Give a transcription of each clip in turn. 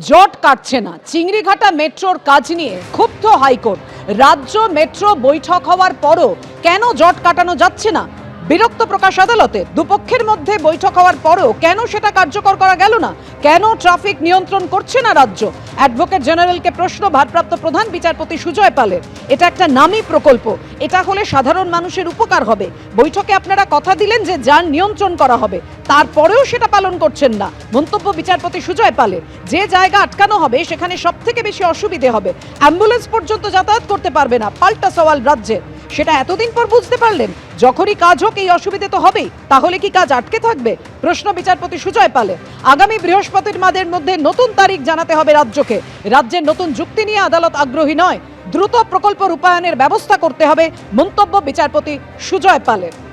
জট কাটছে না। চিংড়িঘাটা মেট্রোর কাজ নিয়ে ক্ষুব্ধ হাইকোর্ট। রাজ্য মেট্রো বৈঠক হওয়ার পরও কেন জট কাটানো যাচ্ছে না? বিরক্ত প্রকাশ আদালতে দুপক্ষের মধ্যে বৈঠক হওয়ার পরেও কেন সেটা কার্যকর করা গেল না? কেন ট্রাফিক নিয়ন্ত্রণ করছে না রাজ্য? অ্যাডভোকেট জেনারেলকে প্রশ্ন ভারপ্রাপ্ত প্রধান বিচারপতি সুজয় পালের। এটা একটা নামী প্রকল্প। এটা হলে সাধারণ মানুষের উপকার হবে। বৈঠকে আপনারা কথা দিলেন যে যান নিয়ন্ত্রণ করা হবে, তারপরেও সেটা পালন করছেন না। মন্তব্য বিচারপতি সুজয় পালের। যে জায়গা আটকানো হবে, সেখানে সব থেকে বেশি অসুবিধে হবে। অ্যাম্বুলেন্স পর্যন্ত যাতায়াত করতে পারবে না। পাল্টা সওয়াল রাজ্যের। সেটা এতদিন পর বুঝতে পারলেন। যখনই কাজ হোক, এই অসুবিধে তো হবেই। তাহলে কি কাজ আটকে থাকবে? প্রশ্ন বিচারপতি সুজয় পালে। আগামী বৃহস্পতির মাদের মধ্যে নতুন তারিখ জানাতে হবে রাজ্যকে। রাজ্যের নতুন যুক্তি নিয়ে আদালত আগ্রহী নয়। দ্রুত প্রকল্প রূপায়ণের ব্যবস্থা করতে হবে, মন্তব্য বিচারপতি সুজয় পালের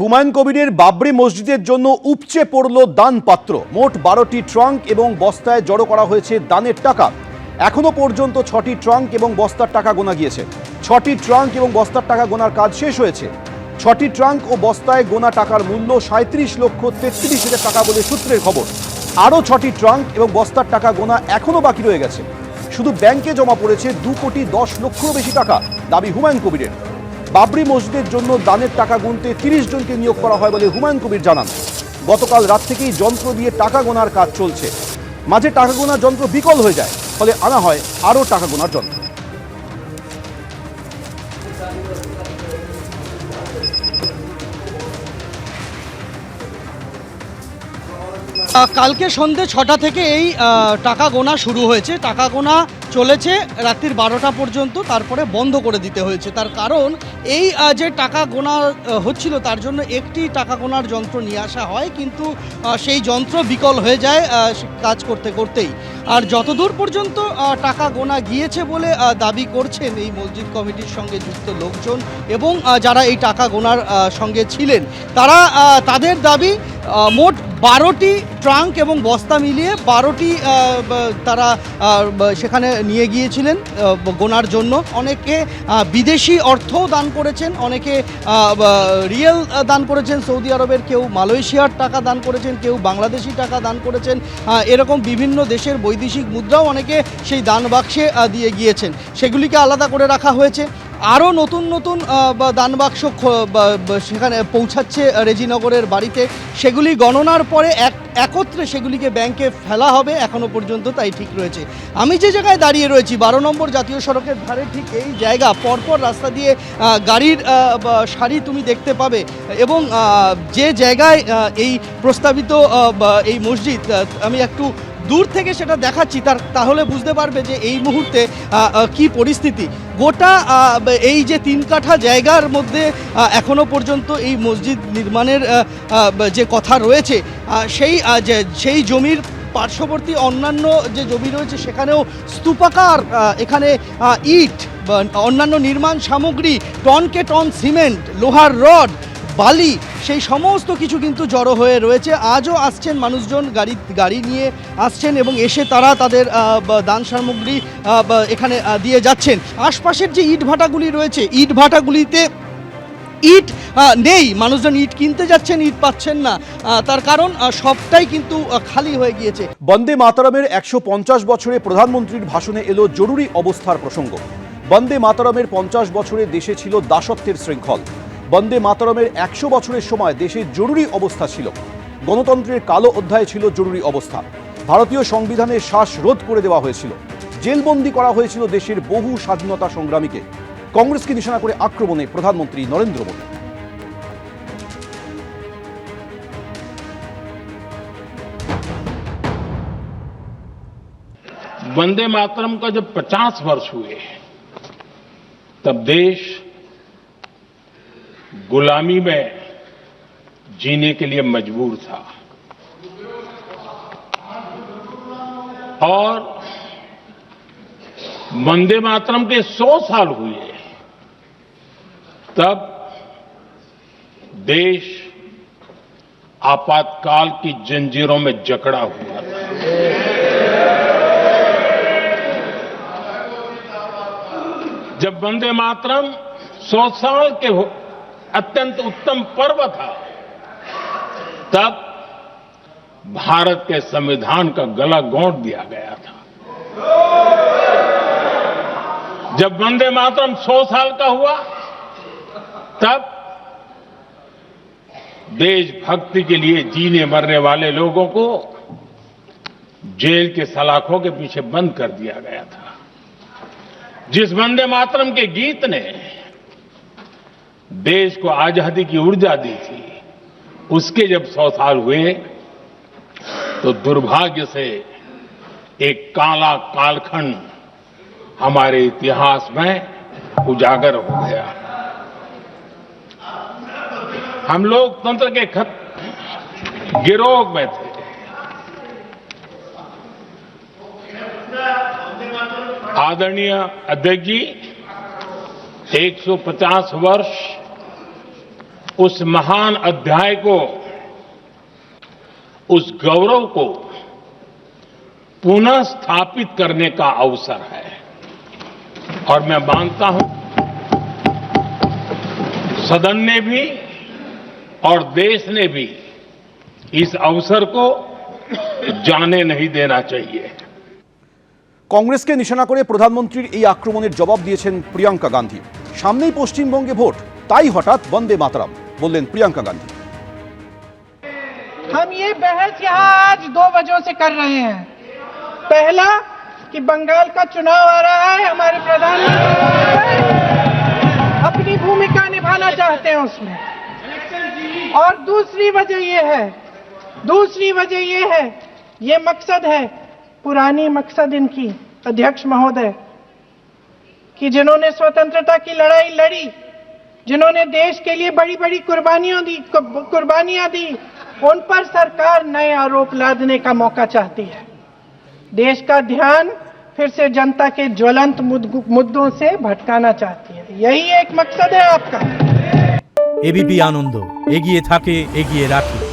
হুমায়ুন কবিরের বাবরি মসজিদের জন্য উপচে পড়ল দান পাত্র মোট বারোটি ট্রাঙ্ক এবং বস্তায় জড়ো করা হয়েছে দানের টাকা। এখনও পর্যন্ত ছটি ট্রাঙ্ক এবং বস্তার টাকা গোনা গিয়েছে। ছটি ট্রাঙ্ক এবং বস্তার টাকা গোনার কাজ শেষ হয়েছে। ছটি ট্রাঙ্ক ও বস্তায় গোনা টাকার মূল্য সাঁত্রিশ লক্ষ তেত্রিশ হাজার টাকা বলে সূত্রের খবর। আরও ছটি ট্রাঙ্ক এবং বস্তার টাকা গোনা এখনও বাকি রয়ে গেছে। শুধু ব্যাংকে জমা পড়েছে দু কোটি দশ লক্ষেরও বেশি টাকা, দাবি হুমায়ুন কবিরের। বাবরি মসজিদের জন্য দানের টাকা গুনতে তিরিশ জনকে নিয়োগ করা হয় বলে হুমায়ুন কবির জানান। গতকাল রাত থেকেই যন্ত্র দিয়ে টাকা গোনার কাজ চলছে। মাঝে টাকা গোনার যন্ত্র বিকল হয়ে যায়, ফলে আনা হয় আরও টাকা গোনার যন্ত্র। কালকে সন্ধে ছটা থেকে এই টাকা গোনা শুরু হয়েছে। টাকা গোনা চলেছে রাত্রির বারোটা পর্যন্ত, তারপরে বন্ধ করে দিতে হয়েছে। তার কারণ এই যে টাকা গোনা হচ্ছিল, তার জন্য একটি টাকা গোনার যন্ত্র নিয়ে আসা হয়। কিন্তু সেই যন্ত্র বিকল হয়ে যায় কাজ করতে করতেই। আর যতদূর পর্যন্ত টাকা গোনা গিয়েছে বলে দাবি করছেন এই মসজিদ কমিটির সঙ্গে যুক্ত লোকজন এবং যারা এই টাকা গোনার সঙ্গে ছিলেন, তারা তাদের দাবি মোট বারোটি ট্রাঙ্ক এবং বস্তা মিলিয়ে বারোটি তারা সেখানে নিয়ে গিয়েছিলেন গোনার জন্য। অনেকে বিদেশি অর্থও দান করেছেন, অনেকে রিয়েল দান করেছেন। সৌদি আরবের কেউ মালয়েশিয়ার টাকা দান করেছেন, কেউ বাংলাদেশি টাকা দান করেছেন এরকম বিভিন্ন দেশের বৈদেশিক মুদ্রাও অনেকে সেই দান বাক্সে দিয়ে গিয়েছেন। সেগুলিকে আলাদা করে রাখা হয়েছে। আরও নতুন নতুন আহ, বা দান বাক্স খ- বা- বা সেখানে পৌঁছাচ্ছে রেজিনগরের বাড়িতে। সেগুলি গণনার পরে এক একত্রে সেগুলিকে ব্যাংকে ফেলা হবে এখনও পর্যন্ত তাই ঠিক রয়েছে। আমি যে জায়গায় দাঁড়িয়ে রয়েছি বারো নম্বর জাতীয় সড়কের ধারে ঠিক এই জায়গা পরপর রাস্তা দিয়ে গাড়ির সারি তুমি দেখতে পাবে এবং যে জায়গায় এই প্রস্তাবিত এই মসজিদ আমি একটু দূর থেকে সেটা দেখাচ্ছি, তার তাহলে বুঝতে পারবে যে এই মুহূর্তে কি পরিস্থিতি। গোটা এই যে তিন কাঠা জায়গার মধ্যে এখনও পর্যন্ত এই মসজিদ নির্মাণের যে কথা রয়েছে সেই সেই জমির পার্শ্ববর্তী অন্যান্য যে জমি রয়েছে, সেখানেও স্তূপাকার এখানে ইট অন্যান্য নির্মাণ সামগ্রী, টনকে টন সিমেন্ট, লোহার রড বালি, সেই সমস্ত কিছু কিন্তু জড়ো হয়ে রয়েছে। আজও আসছেন মানুষজন গাড়ি গাড়ি নিয়ে আসছেন এবং এসে তারা তাদের দান সামগ্রী এখানে দিয়ে যাচ্ছেন। আশপাশের যে ইট ভাটাগুলি রয়েছে, ইট ভাটাগুলিতে ইট নেই। মানুষজন ইট কিনতে যাচ্ছেন, ইট পাচ্ছেন না। তার কারণ সবটাই কিন্তু খালি হয়ে গিয়েছে। বন্দে মাতারামের একশো পঞ্চাশ বছরে প্রধানমন্ত্রীর ভাষণে এলো জরুরি অবস্থার প্রসঙ্গ। বন্দে মাতারামের পঞ্চাশ বছরে দেশে ছিল দাসত্বের শৃঙ্খল। বন্দে মাতারামের একশো বছরের সময় দেশে জরুরি অবস্থা ছিল গণতন্ত্রের কালো অধ্যায় ছিল জরুরি অবস্থা ভারতীয় সংবিধানের শ্বাস রোধ করে দেওয়া হয়েছিল জেলবন্দি করা হয়েছিল দেশের বহু স্বাধীনতা সংগ্রামীকে কংগ্রেসকে নিশানা করে আক্রমণে প্রধানমন্ত্রী নরেন্দ্র মোদী वंदे मातरम का जब 50 वर्ष हुए तब देश गुलामी में जीने के लिए मजबूर था। और वंदे मातरम के 100 साल हुए। तब देश आपातकाल की जंजीरों में जकड़ा हुआ था। जब वंदे मातरम सौ साल के अत्यंत उत्तम पर्व था। तब भारत के संविधान का गला घोंट दिया गया था। जब वंदे मातरम 100 साल का हुआ, तब देशभक्ति के लिए जीने मरने वाले लोगों को जेल के सलाखों के पीछे बंद कर दिया गया था। जिस वंदे मातरम के गीत ने देश को आज़ादी की ऊर्जा दी थी। उसके जब सौ साल हुए तो दुर्भाग्य से एक काला कालखंड हमारे इतिहास में उजागर हो गया। हम लोकतंत्र के खत गिरोह में थे। आदरणीय अध्यक्ष जी 150 वर्ष उस महान अध्याय को उस गौरव को पुनः स्थापित करने का अवसर है और मैं मानता हूं सदन ने भी और देश ने भी इस अवसर को जाने नहीं देना चाहिए কংগ্রেসকে নিশানা করে প্রধানমন্ত্রীর এই আক্রমণের জবাব দিয়েছেন প্রিয়াঙ্কা গান্ধী সামনেই পশ্চিমবঙ্গে ভোট তাই হঠাৎ বন্দে মাতরম বললেন প্রিয়াঙ্কা গান্ধী हम ये बहस यहाँ आज दो वजहों से कर रहे हैं पहला कि बंगाल का चुनाव आ रहा है हमारे प्रधानमंत्री अपनी भूमिका निभाना चाहते हैं उसमें और दूसरी वजह ये है दूसरी वजह ये है ये मकसद है पुरानी मकसद इनकी अध्यक्ष महोदय कि जिन्होंने स्वतंत्रता की लड़ाई लड़ी जिन्होंने देश के लिए बड़ी बड़ी कुर्बानियों दी कुर्बानियाँ दी, उन पर सरकार नए आरोप लादने का मौका चाहती है। देश का ध्यान फिर से जनता के ज्वलंत मुद्दों से भटकाना चाहती है। यही एक मकसद है आपका। एबीपी आनंद, एगिए थाके, एगिए राखी।